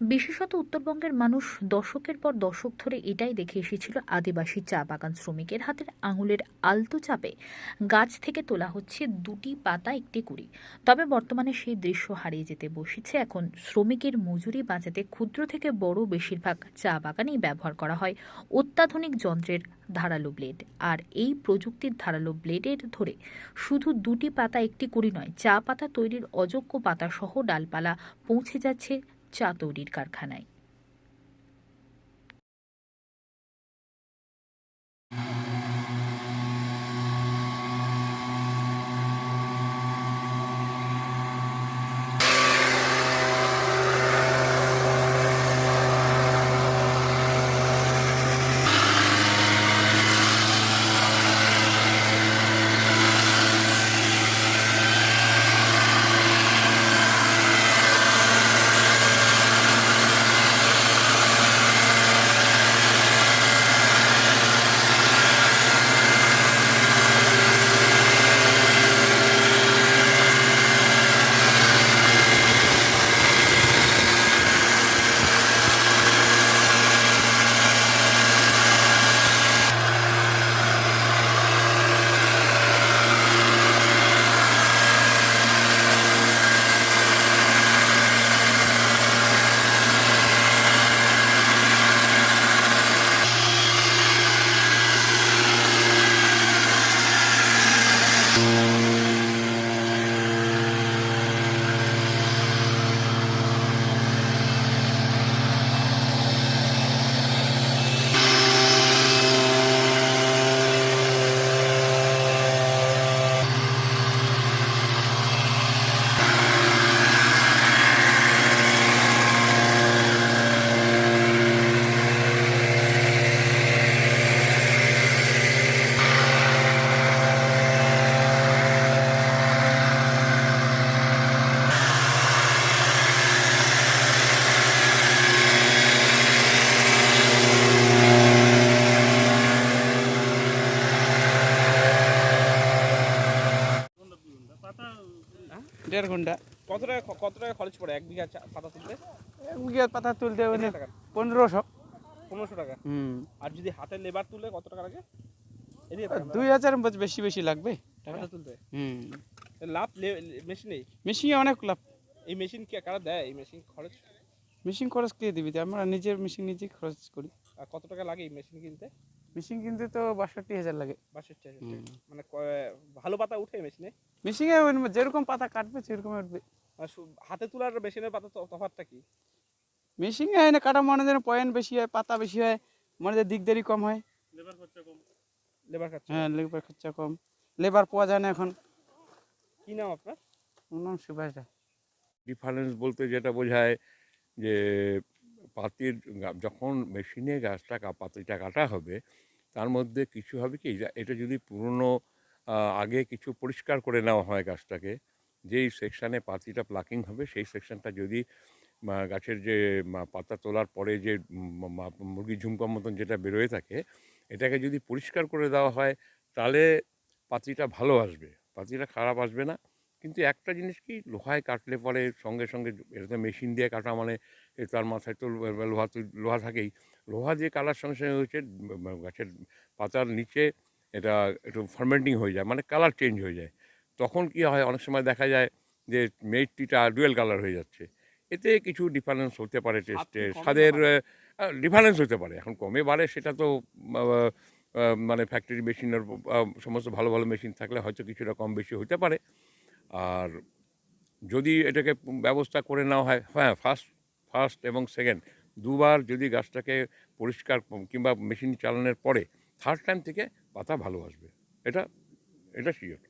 বিশেষত উত্তরবঙ্গের মানুষ দশকের পর দশক ধরে এটাই দেখে এসেছিল আদিবাসী চা বাগান শ্রমিকের হাতের আঙুলের আলতো চাপে। গাছ থেকে তোলা হচ্ছে দুটি পাতা, একটি কুড়ি। তবে বর্তমানে সেই দৃশ্য হারিয়ে যেতে বসেছে। এখন শ্রমিকের মজুরি বাঁচাতে ক্ষুদ্র থেকে বড় বেশিরভাগ চা বাগানেই ব্যবহার করা হয়। অত্যাধুনিক যন্ত্রের ধারালো ব্লেড। আর এই প্রযুক্তির ধারালো ব্লেডের ধরে শুধু দুটি পাতা, একটি কুড়ি নয়, চা পাতা তৈরির অযোগ্য পাতাসহ ডালপালা পৌঁছে যাচ্ছে চা তৈরির কারখানায়। দেড় ঘণ্টা। কত টাকা কত টাকা খরচ পড়ে? এক বিঘা পাতা তুলতে? এক বিঘা পাতা তুলতে মানে পনেরোশো। পনেরোশো টাকা? হুম। আর যদি হাতে লেবার তুলে কত টাকা লাগে? দুই হাজার বেশি বেশি লাগবে টাকা। তুলতে? হুম। লাভ মেশিনেই মেশিনে অনেক লাভ। এই মেশিন কি কারা দেয়? এই মেশিন খরচ? মেশিন খরচ কে দিবি? আমরা নিজের মেশিন নিজেই খরচ করি। আর কত টাকা লাগে এই মেশিন কিনতে? মেশিন কিনতে তো বাষট্টি হাজার লাগে। বাষট্টি হাজার। মানে ভালো পাতা উঠে মেশিনে মেশিনে যেরকম পাতা কাটবে সেরকম উঠবে। আর হাতে তোলার মেশিনের পাতা তো তফাৎটা কি? মেশিনে এনে কাটা মনে যেন পয়েন্ট বেশি হয় পাতা বেশি হয় মনে যে দিকদারি কম হয়। লেবার খরচা কম। লেবার খরচা? হ্যাঁ লেবার খরচা কম। লেবার পাওয়া যায় না এখন। কি নাম আপনার? নাম সুভাষ রায় ডিফারেন্স বলতে যেটা বোঝায় যে পাতির যখন মেশিনে গাছটা পাতিটা কাটা হবে, তার মধ্যে কিছু হবে কি এটা যদি পুরনো আগে কিছু পরিষ্কার করে নেওয়া হয় গাছটাকে, যেই সেকশানে পাতিটা প্লাকিং হবে, সেই সেকশানটা যদি গাছের যে পাতা তোলার পরে যে মুরগি ঝুমকার মতন যেটা বেরোয় থাকে, এটাকে যদি পরিষ্কার করে দেওয়া হয়, তাহলে পাতিটা ভালো আসবে, পাতিটা খারাপ আসবে না। কিন্তু একটা জিনিস কি? লোহায় কাটলে পরে সঙ্গে সঙ্গে এটা তো মেশিন দিয়ে কাটা মানে তার মাথায় তো লোহা তো লোহা থাকেই। লোহা দিয়ে কাটার সঙ্গে সঙ্গে হচ্ছে গাছের পাতার নিচে এটা একটু ফার্মেন্টিং হয়ে যায় মানে কালার চেঞ্জ হয়ে যায়। তখন কি হয়? অনেক সময় দেখা যায় যে মেটটিটা ডুয়েল কালার হয়ে যাচ্ছে। এতে কিছু ডিফারেন্স হতে পারে টেস্টে স্বাদের ডিফারেন্স হতে পারে। এখন কমে বাড়ে সেটা তো মানে ফ্যাক্টরি মেশিনের সমস্ত ভালো ভালো মেশিন থাকলে হয়তো কিছুটা কম বেশি হতে পারে। আর যদি এটাকে ব্যবস্থা করে নেওয়া হয় হ্যাঁ ফার্স্ট ফার্স্ট এবং সেকেন্ড দুবার যদি গাছটাকে পরিষ্কার কিংবা মেশিন চালানোর পরে থার্ড টাইম থেকে পাতা ভালো আসবে। এটা এটা শিওর